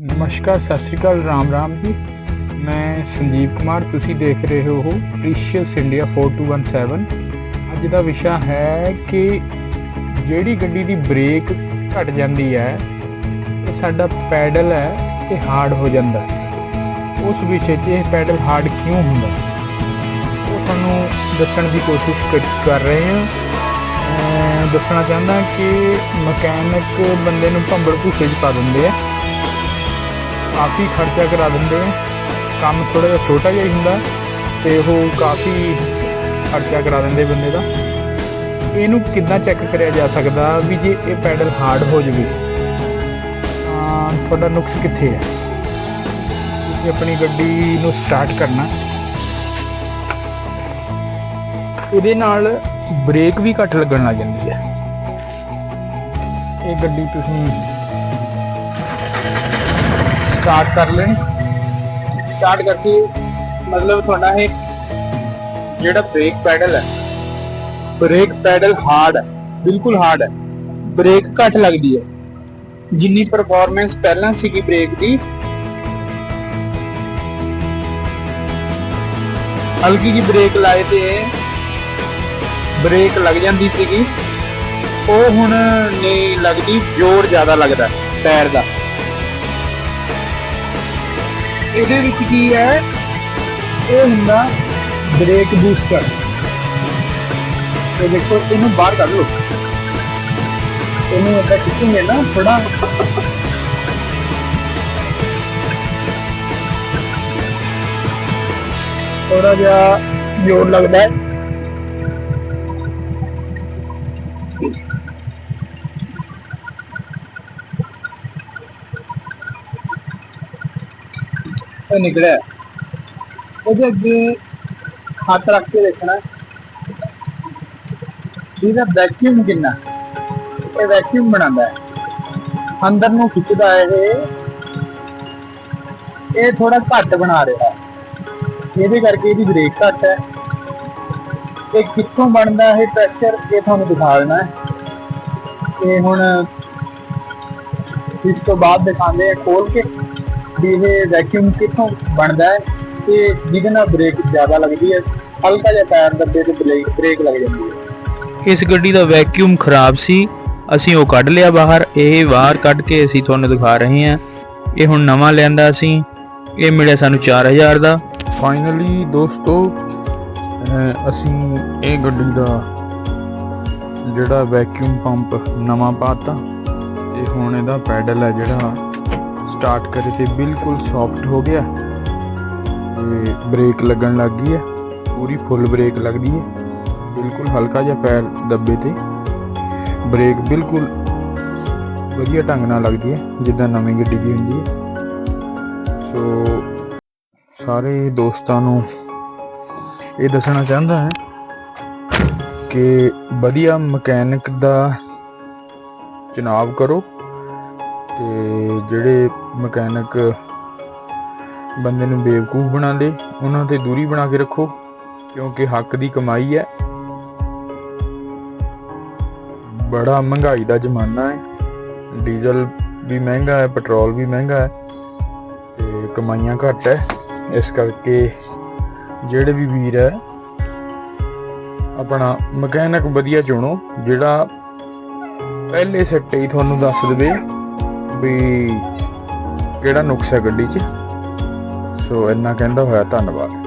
ਨਮਸਕਾਰ, ਸਤਿ ਸ਼੍ਰੀ ਅਕਾਲ, ਰਾਮ ਰਾਮ ਜੀ। ਮੈਂ ਸੰਜੀਵ ਕੁਮਾਰ, ਤੁਸੀਂ ਦੇਖ ਰਹੇ ਹੋ ਪ੍ਰੀਸ਼ੀਅਸ ਇੰਡੀਆ 4217 ਅੱਜ ਦਾ ਵਿਸ਼ਾ ਹੈ ਕਿ ਜਿਹੜੀ ਗੱਡੀ ਦੀ ਬ੍ਰੇਕ ਘਟ ਜਾਂਦੀ ਹੈ, ਤੇ ਸਾਡਾ ਪੈਡਲ ਹੈ ਇਹ ਹਾਰਡ ਹੋ ਜਾਂਦਾ ਉਸ ਵਿਸ਼ੇ 'ਚ ਇਹ ਪੈਡਲ ਹਾਰਡ ਕਿਉਂ ਹੁੰਦਾ ਉਹ ਤੁਹਾਨੂੰ ਦੱਸਣ ਦੀ ਕੋਸ਼ਿਸ਼ ਕਰ- ਕਰ ਰਹੇ ਹਾਂ। ਅਮ ਦੱਸਣਾ ਚਾਹੁੰਦਾ ਕਿ ਮਕੈਨਿਕ ਬੰਦੇ ਨੂੰ ਭੰਬੜ ਭੂਸੇ 'ਚ ਪਾ ਦਿੰਦੇ ਆ। ਕਾਫੀ ਖਰਚਾ ਕਰਾ ਦਿੰਦੇ ਆ। ਕੰਮ ਥੋੜਾ ਜਿਹਾ ਛੋਟਾ ਜਿਹਾ ਹੀ ਹੁੰਦਾ ਤੇ ਉਹ ਕਾਫੀ ਖਰਚਾ ਕਰਾ ਦਿੰਦੇ ਬੰਦੇ ਦਾ। ਇਹਨੂੰ ਕਿੱਦਾਂ ਚੈੱਕ ਕਰਿਆ ਜਾ ਸਕਦਾ ਵੀ ਜੇ ਇਹ ਪੈਡਲ ਹਾਰਡ ਹੋ ਜਵੇ, ਤਾਂ ਤੁਹਾਡਾ ਨੁਕਸ ਕਿੱਥੇ ਹੈ ਤੁਸੀਂ ਆਪਣੀ ਗੱਡੀ ਨੂੰ ਸਟਾਰਟ ਕਰਨਾ। ਇਹਦੇ ਨਾਲ ਬ੍ਰੇਕ ਵੀ ਘੱਟ ਲੱਗਣ ਲੱਗ ਜਾਂਦੀ ਹੈ। ਇਹ ਗੱਡੀ ਤੁਸੀਂ ਸਟਾਰਟ ਕਰ ਲੈਣ। ਸਟਾਰਟ ਕਰਕੇ ਮਤਲਬ ਤੁਹਾਡਾ ਇਹ ਜਿਹੜਾ ਬ੍ਰੇਕ ਪੈਡਲ ਹੈ ਬ੍ਰੇਕ ਪੈਡਲ ਹਾਰਡ ਹੈ, ਬਿਲਕੁਲ ਹਾਰਡ ਹੈ। ਬ੍ਰੇਕ ਘੱਟ ਲੱਗਦੀ ਹੈ। ਜਿੰਨੀ ਪਰਫਾਰਮੈਂਸ ਪਹਿਲਾਂ ਸੀਗੀ ਬ੍ਰੇਕ ਦੀ, ਹਲਕੀ ਜੀ ਬ੍ਰੇਕ ਲਾਏ ਤੇ ਬ੍ਰੇਕ ਲੱਗ ਜਾਂਦੀ ਸੀਗੀ। ਉਹ ਹੁਣ ਨਹੀਂ ਲੱਗਦੀ, ਜ਼ੋਰ ਜ਼ਿਆਦਾ ਲੱਗਦਾ ਟਾਇਰ ਦਾ। ਇਹਦੇ ਵਿੱਚ ਕੀ ਹੈ? ਇਹ ਹੁੰਦਾ ਬ੍ਰੇਕ ਬੂਸਟਰ ਤੇ ਦੇਖੋ, ਇਹਨੂੰ ਬਾਹਰ ਕੱਢ ਲਓ। ਇਹਨੂੰ ਅੱਗੇ ਖਿੱਚੋਗੇ ਨਾ ਥੋੜਾ ਥੋੜਾ ਜਿਹਾ ਜ਼ੋਰ ਲੱਗਦਾ ਹੈ। ਇਹ ਨਿਕਲਿਆ। ਉਹਦੇ ਅੱਗੇ ਹੱਥ ਰੱਖ ਕੇ ਦੇਖਣਾ। ਇਹਦਾ ਵੈਕਿਊਮ ਕਿੰਨਾ? ਇਹ ਵੈਕਿਊਮ ਬਣਾਉਂਦਾ ਹੈ। ਅੰਦਰ ਨੂੰ ਖਿੱਚਦਾ ਹੈ ਇਹ। ਇਹ ਥੋੜਾ ਘੱਟ ਬਣਾ ਰਿਹਾ ਇਹਦੇ ਕਰਕੇ ਇਹਦੀ ਬ੍ਰੇਕ ਘੱਟ ਹੈ। ਇਹ ਕਿੱਥੋਂ ਬਣਦਾ ਹੈ ਪ੍ਰੈਸ਼ਰ ਇਹ ਤੁਹਾਨੂੰ ਦਿਖਾ ਦੇਣਾ ਹੈ। ਤੇ ਹੁਣ ਇਸ ਤੋਂ ਬਾਅਦ ਦਿਖਾਉਂਦੇ ਆ ਖੋਲ ਕੇ। ਵੀ ਇਹ ਵੈਕਿਊਮ ਕਿੱਥੋਂ ਬਣਦਾ ਹੈ ਤੇ ਜਿਹਦੇ ਨਾਲ ਬ੍ਰੇਕ ਜ਼ਿਆਦਾ ਲੱਗਦੀ ਹੈ ਹਲਕਾ ਜਿਹਾ ਟਾਇਰ ਦੱਬੇ ਤੇ ਬ੍ਰੇਕ ਬ੍ਰੇਕ ਲੱਗ ਜਾਂਦੀ ਹੈ। ਇਸ ਗੱਡੀ ਦਾ ਵੈਕਿਊਮ ਖਰਾਬ ਸੀ ਅਸੀਂ ਉਹ ਕੱਢ ਲਿਆ ਬਾਹਰ ਇਹ ਬਾਹਰ ਕੱਢ ਕੇ ਅਸੀਂ ਤੁਹਾਨੂੰ ਦਿਖਾ ਰਹੇ ਹਾਂ। ਇਹ ਹੁਣ ਨਵਾਂ ਲਿਆਂਦਾ ਅਸੀਂ ਇਹ ਮਿਲਿਆ ਸਾਨੂੰ 4000 ਦਾ। ਫਾਈਨਲੀ ਦੋਸਤੋ ਅਸੀਂ ਇਹ ਗੱਡੀ ਦਾ ਜਿਹੜਾ ਵੈਕਿਊਮ ਪੰਪ ਨਵਾਂ ਪਾਤਾ ਤੇ ਹੁਣ ਇਹਦਾ ਪੈਡਲ ਹੈ ਜਿਹੜਾ ਸਟਾਰਟ ਕਰੇ ਤੇ ਬਿਲਕੁਲ ਸੌਫਟ ਹੋ ਗਿਆ। ਤੇ ਬ੍ਰੇਕ ਲੱਗਣ ਲੱਗ ਗਈ ਹੈ। ਪੂਰੀ ਫੁੱਲ ਬ੍ਰੇਕ ਲੱਗਦੀ ਹੈ। ਬਿਲਕੁਲ ਹਲਕਾ ਜਿਹਾ ਪੈਰ ਦੱਬੇ ਤੇ। ਬ੍ਰੇਕ ਬਿਲਕੁਲ ਵਧੀਆ ਢੰਗ ਨਾਲ ਲੱਗਦੀ ਹੈ, ਜਿੱਦਾਂ ਨਵੀਂ ਗੱਡੀ ਦੀ ਹੁੰਦੀ ਹੈ। ਸੋ ਸਾਰੇ ਦੋਸਤਾਂ ਨੂੰ ਇਹ ਦੱਸਣਾ ਚਾਹੁੰਦਾ ਹਾਂ ਕਿ ਵਧੀਆ ਮਕੈਨਿਕ ਦਾ ਚੁਣਾਵ ਕਰੋ। ਤੇ ਜਿਹੜੇ ਮਕੈਨਿਕ ਬੰਦੇ ਨੂੰ ਬੇਵਕੂਫ ਬਣਾਉਂਦੇ, ਉਹਨਾਂ ਤੇ ਦੂਰੀ ਬਣਾ ਕੇ ਰੱਖੋ, ਕਿਉਂਕਿ ਹੱਕ ਦੀ ਕਮਾਈ ਹੈ। ਬੜਾ ਮਹਿੰਗਾਈ ਦਾ ਜ਼ਮਾਨਾ ਹੈ। ਡੀਜ਼ਲ ਵੀ ਮਹਿੰਗਾ ਹੈ, ਪੈਟਰੋਲ ਵੀ ਮਹਿੰਗਾ ਹੈ, ਤੇ ਕਮਾਈਆਂ ਘੱਟ ਹੈ। ਇਸ ਕਰਕੇ ਜਿਹੜੇ ਵੀ ਵੀਰ ਹੈ, ਆਪਣਾ ਮਕੈਨਿਕ ਵਧੀਆ ਚੁਣੋ, ਜਿਹੜਾ ਪਹਿਲੇ ਸੱਟੇ ਹੀ ਤੁਹਾਨੂੰ ਦੱਸ ਦੇਵੇ। ਵੀ ਕਿਹੜਾ ਨੁਕਸ ਹੈ ਗੱਡੀ 'ਚ? ਸੋ ਇੰਨਾ ਕਹਿੰਦਾ ਹੋਇਆ ਧੰਨਵਾਦ।